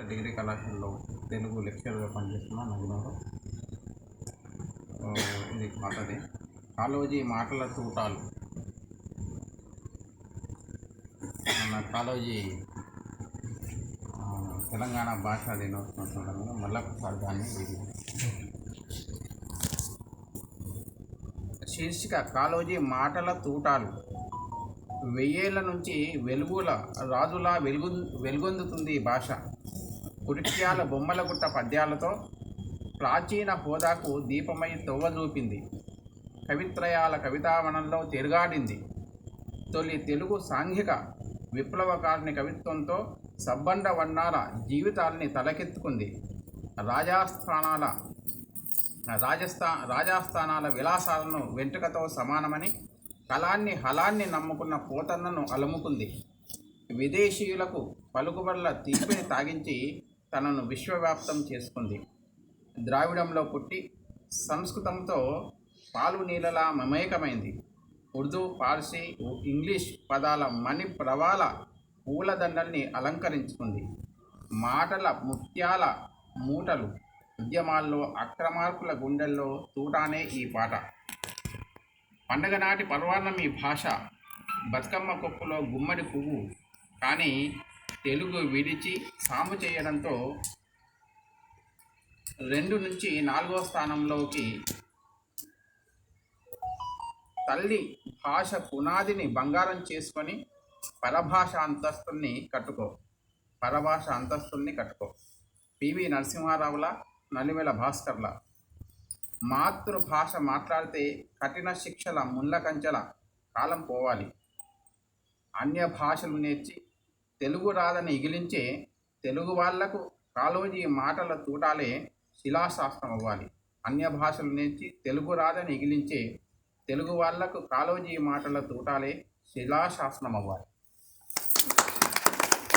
Degree కళాశాలలో తెలుగు లెక్చర్గా పనిచేస్తున్నా నగరంలో ఇది మాటది. కాలోజీ మాటల తూటాలు. మన కాలోజీ తెలంగాణ భాషా దినోత్సవం సందర్భంగా మళ్ళొకసారి దాన్ని శీర్షిక కాలోజీ మాటల తూటాలు. వెయ్యేళ్ళ నుంచి వెలుగుల రాజులా వెలుగు వెలుగొందుతుంది ఈ భాష. కురిట్యాల బొమ్మల గుట్ట పద్యాలతో ప్రాచీన హోదాకు దీపమై తొవ్వ చూపింది కవిత్రయాల కవితావనంలో తిరుగాడింది. తొలి తెలుగు సాంఘిక విప్లవకారుని కవిత్వంతో సబ్బండ వర్ణాల జీవితాల్ని తలకెత్తుకుంది. రాజాస్థానాల రాజస్థా రాజాస్థానాల విలాసాలను వెంట్రుకతో సమానమని కళాన్ని హలాన్ని నమ్ముకున్న పోతన్నను అలముకుంది. విదేశీయులకు పలుకుబడుల తీపిని తాగించి తనను విశ్వవ్యాప్తం చేసుకుంది. ద్రావిడంలో పుట్టి సంస్కృతంతో పాలు నీళ్ళలా మమేకమైంది. ఉర్దూ పార్సీ ఇంగ్లీష్ పదాల మణి ప్రవాల పూలదండల్ని అలంకరించుకుంది. మాటల ముత్యాల మూటలు ఉద్యమాల్లో అక్రమార్కుల గుండెల్లో తూటానే ఈ పాట. పండగ నాటి పర్వాన్నం ఈ భాష. బతుకమ్మ కొప్పులో గుమ్మడి పువ్వు. కానీ తెలుగు విడిచి సాము చేయడంతో రెండు నుంచి నాలుగో స్థానంలోకి తల్లి భాష పునాదిని బంగారం చేసుకొని పరభాష అంతస్తుల్ని కట్టుకో. పరభాష అంతస్తుల్ని కట్టుకో. పివి నరసింహారావుల నలిమెల భాస్కర్ల. మాతృభాష మాట్లాడితే కఠిన శిక్షల ముళ్ళ కంచెల కాలం పోవాలి. అన్య భాషలు నేర్చి తెలుగు రాదని ఇగిలించి తెలుగు వాళ్ళకు కాలోజీ మాటల తూటాలే శిలాశాస్త్రం అవ్వాలి. అన్య భాషల నుంచి తెలుగు రాదని ఇగిలించి తెలుగు వాళ్ళకు కాలోజీ మాటల తూటాలే శిలాశాస్త్రం అవ్వాలి.